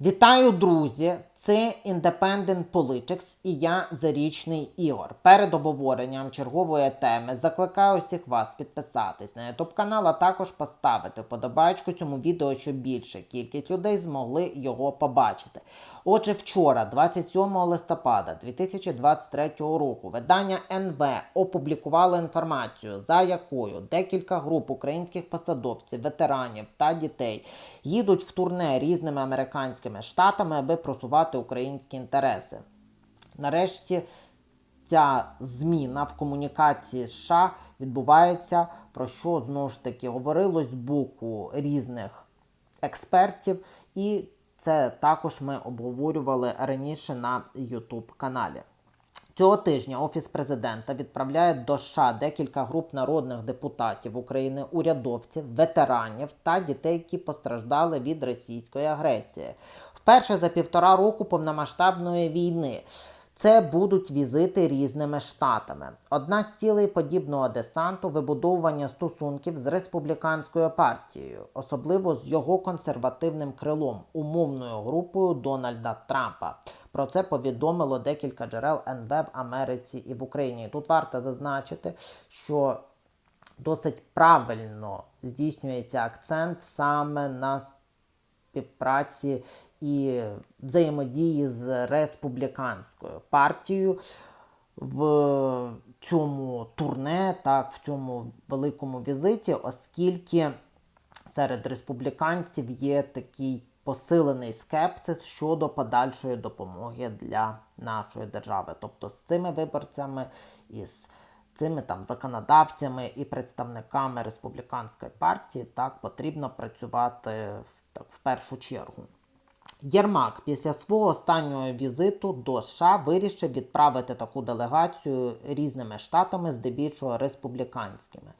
Вітаю, друзі! Це Independent Politics і я Зарічний Ігор. Перед обговоренням чергової теми закликаю всіх вас підписатись на YouTube канал, а також поставити вподобайку цьому відео, щоб більша кількість людей змогли його побачити. Отже, вчора, 27 листопада 2023 року, видання НВ опублікувало інформацію, за якою декілька груп українських посадовців, ветеранів та дітей їдуть в турне різними американськими штатами, аби просувати українські інтереси. Нарешті ця зміна в комунікації США відбувається, про що знову ж таки говорилось з боку різних експертів, і це також ми обговорювали раніше на YouTube каналі. Цього тижня Офіс президента відправляє до США декілька груп народних депутатів України, урядовців, ветеранів та дітей, які постраждали від російської агресії. Вперше за півтора року повномасштабної війни. Це будуть візити різними штатами. Одна з цілей подібного десанту вибудовування стосунків з республіканською партією, особливо з його консервативним крилом, умовною групою Дональда Трампа. Про це повідомило декілька джерел НВ в Америці і в Україні. Тут варто зазначити, що досить правильно здійснюється акцент саме на співпраці і взаємодії з республіканською партією в цьому турне, так, в цьому великому візиті, оскільки серед республіканців є такий посилений скепсис щодо подальшої допомоги для нашої держави. Тобто з цими виборцями і з цими там законодавцями і представниками республіканської партії так потрібно працювати в, так, в першу чергу. Єрмак після свого останнього візиту до США вирішив відправити таку делегацію різними штатами, здебільшого республіканськими,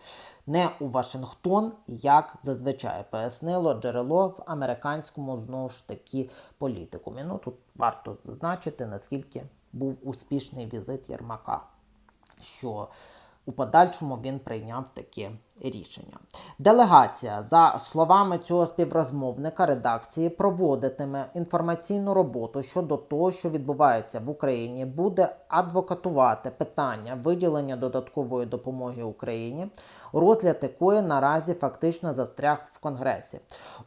не у Вашингтон, як зазвичай пояснило джерело в американському знову ж таки політикумі. Ну тут варто зазначити, наскільки був успішний візит Єрмака. що у подальшому він прийняв таке рішення. Делегація, за словами цього співрозмовника редакції, проводитиме інформаційну роботу щодо того, що відбувається в Україні, буде адвокатувати питання виділення додаткової допомоги Україні, розгляд якої наразі фактично застряг в Конгресі.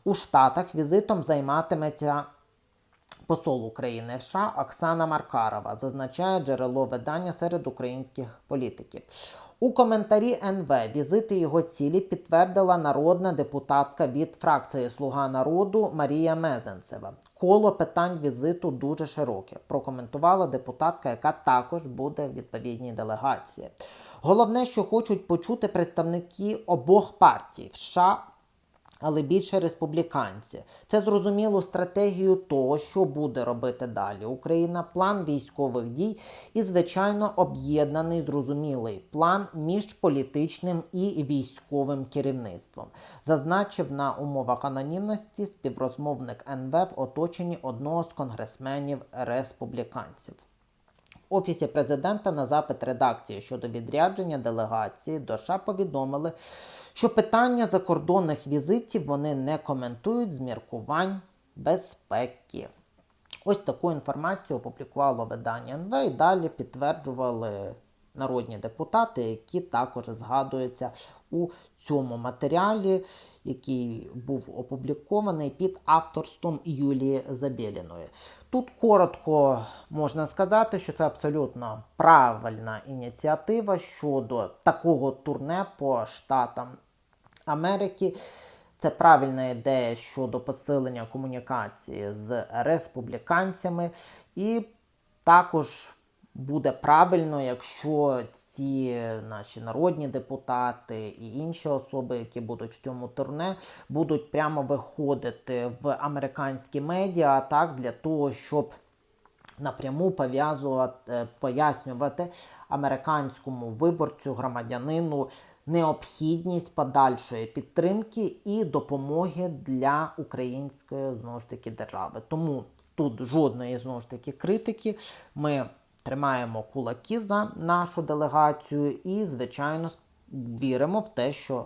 У Штатах візитом займатиметься. Посол України в США Оксана Маркарова зазначає джерело видання серед українських політиків. У коментарі НВ візити його цілі підтвердила народна депутатка від фракції Слуга народу Марія Мезенцева. Коло питань візиту дуже широке. Прокоментувала депутатка, яка також буде в відповідній делегації. Головне, що хочуть почути представники обох партій в США але більше республіканці. Це зрозуміло стратегію того, що буде робити далі Україна, план військових дій і, звичайно, об'єднаний зрозумілий план між політичним і військовим керівництвом. Зазначив на умовах анонімності співрозмовник НВ в оточенні одного з конгресменів республіканців. Офісі президента на запит редакції щодо відрядження делегації до США повідомили, що питання закордонних візитів вони не коментують з міркувань безпеки. Ось таку інформацію опублікувало видання НВ і далі підтверджували народні депутати, які також згадуються у цьому матеріалі, який був опублікований під авторством Юлії Забєліної. Тут коротко можна сказати, що це абсолютно правильна ініціатива щодо такого турне по штатам Америки. Це правильна ідея щодо посилення комунікації з республіканцями, і також буде правильно, якщо ці наші народні депутати і інші особи, які будуть в цьому турне, будуть прямо виходити в американські медіа так для того, щоб напряму пов'язувати пояснювати американському виборцю, громадянину необхідність подальшої підтримки і допомоги для української знову ж таки держави. Тому тут жодної знову ж таки критики. Ми тримаємо кулаки за нашу делегацію і, звичайно, віримо в те, що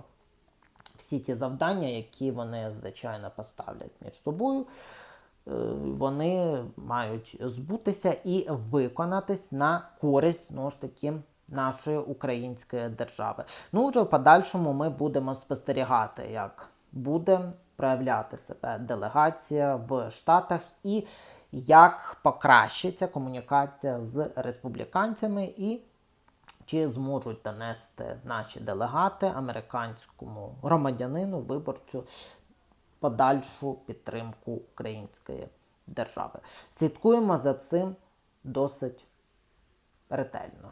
всі ті завдання, які вони, звичайно, поставлять між собою, е, вони мають збутися і виконатись на користь знову ж таки нашої української держави. Ну, вже в подальшому ми будемо спостерігати, як буде проявляти себе делегація в Штатах і як покращиться комунікація з республіканцями і чи зможуть донести наші делегати американському громадянину, виборцю подальшу підтримку української держави. Слідкуємо за цим досить ретельно.